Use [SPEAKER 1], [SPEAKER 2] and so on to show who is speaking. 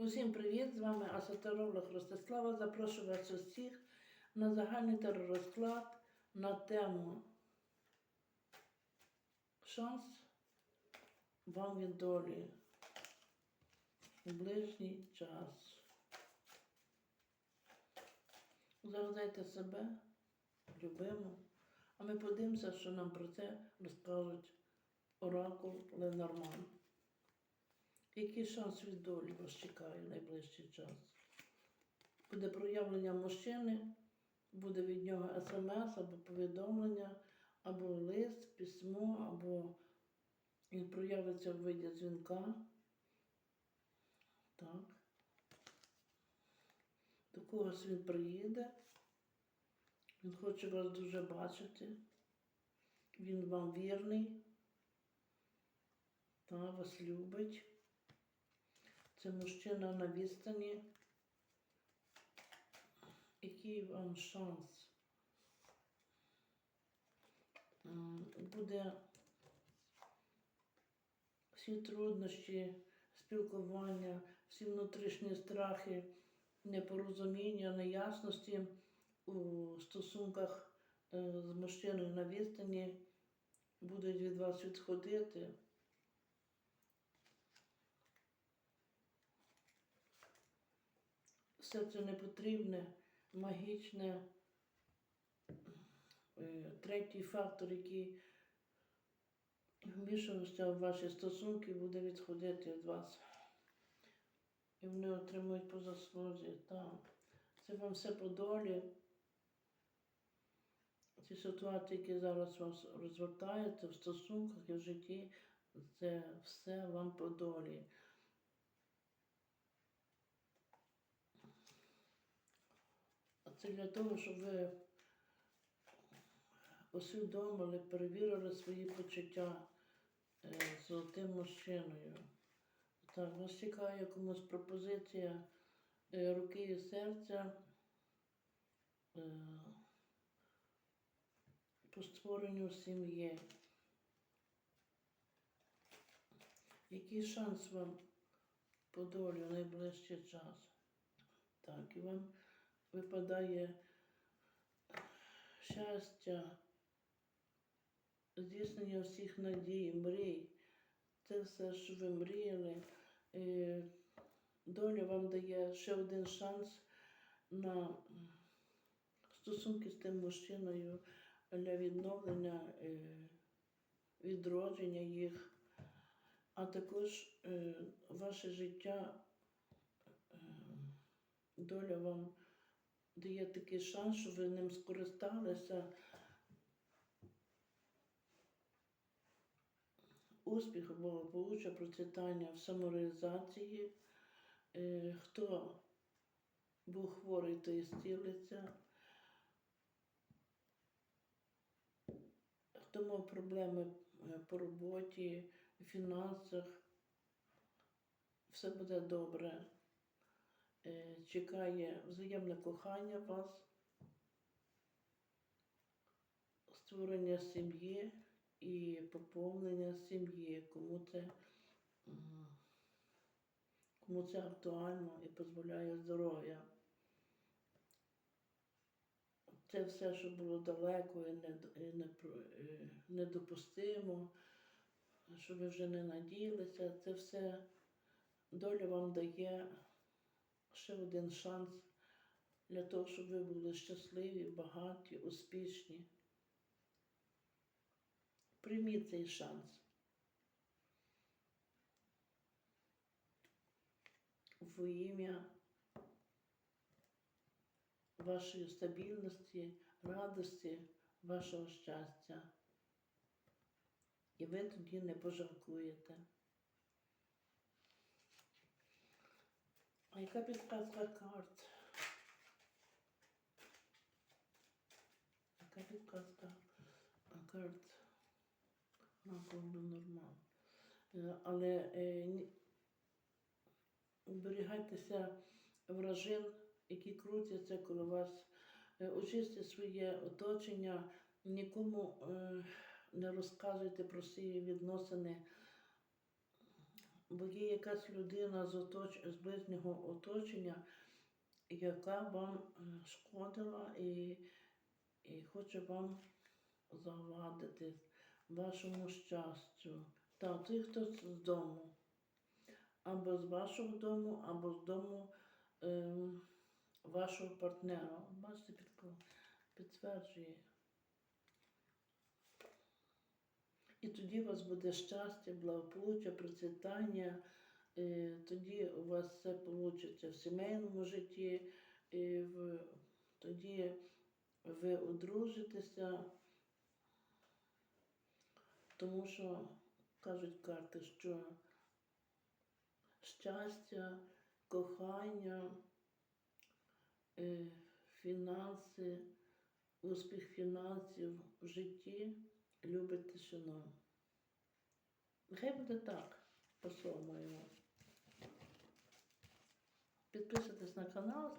[SPEAKER 1] Усім привіт! З вами асотеролог Ростислава. Запрошую вас усіх на загальний теророзклад на тему Шанс вам від долі у ближній час. Завдайте себе, любимо, а ми подивимося, що нам про це розкажуть оракул Ленорман. Який шанс від долі вас чекає в найближчий час? Буде проявлення мужчини, буде від нього смс або повідомлення, або лист, письмо, або він проявиться в виді дзвінка. Так. До когось він приїде. Він хоче вас дуже бачити. Він вам вірний. Та вас любить. Це мужчина на відстані. Який вам шанс? Буде всі труднощі спілкування, всі внутрішні страхи, непорозуміння, неясності у стосунках е, з мужчиною на відстані будуть від вас відходити. Все це непотрібне, магічне. Е, Третій фактор, який вмішувався в ваші стосунки, буде відходити від вас. І вони отримують по заслузі. Так. Це вам все по долі. Ці ситуації, які зараз вас розвертаються в стосунках і в житті, це все вам по долі. Це для того, щоб ви усвідомили, перевірили свої почуття е, з тим мужчиною. Так, вас чекає комусь пропозиція е, руки і серця е, по створенню сім'ї. Який шанс вам по долі в найближчий час? Так, і вам випадає щастя, здійснення всіх надій, мрій. Це все, що ви мріяли. Доля вам дає ще один шанс на стосунки з тим мужчиною для відновлення, е, відродження їх, а також е, ваше життя, е, доля вам дає такий шанс, що ви ним скористалися. Успіх або получа процвітання в самореалізації. Е, Хто був хворий, той зцілиться. Хто мав проблеми е, по роботі, фінансах, все буде добре. Е, Чекає взаємне кохання вас, створення сім'ї і поповнення сім'ї, кому це, кому це актуально і дозволяє здоров'я. Це все, що було далеко і, е, недопустимо, що ви вже не надіялися, це все доля вам дає ще один шанс для того, щоб ви були щасливі, багаті, успішні. Прийміть цей шанс. В ім'я вашої стабільності, радості, вашого щастя. І ви тоді не пожалкуєте. А яка підказка карт? Яка підказка карт? Напевно, нормально. Е, Але е, оберігайтеся вражин, які крутяться коло вас. Е, Очистите своє оточення, нікому е, не розказуйте про свої відносини бо є якась людина з, оточ... з ближнього оточення, яка вам е, шкодила і, і хоче вам завадити вашому щастю. Та той хтось з дому. Або з вашого дому, або з дому ем, вашого партнера. Бачите, підтверджує. І тоді у вас буде щастя, благополуччя, процвітання. е, Тоді у вас все вийде в сімейному житті, тоді ви одружитеся, тому що кажуть карти, що щастя, кохання, е, фінанси, успіх фінансів в житті любить тишину. Нехай буде так, по-своєму. Підписуйтесь на канал,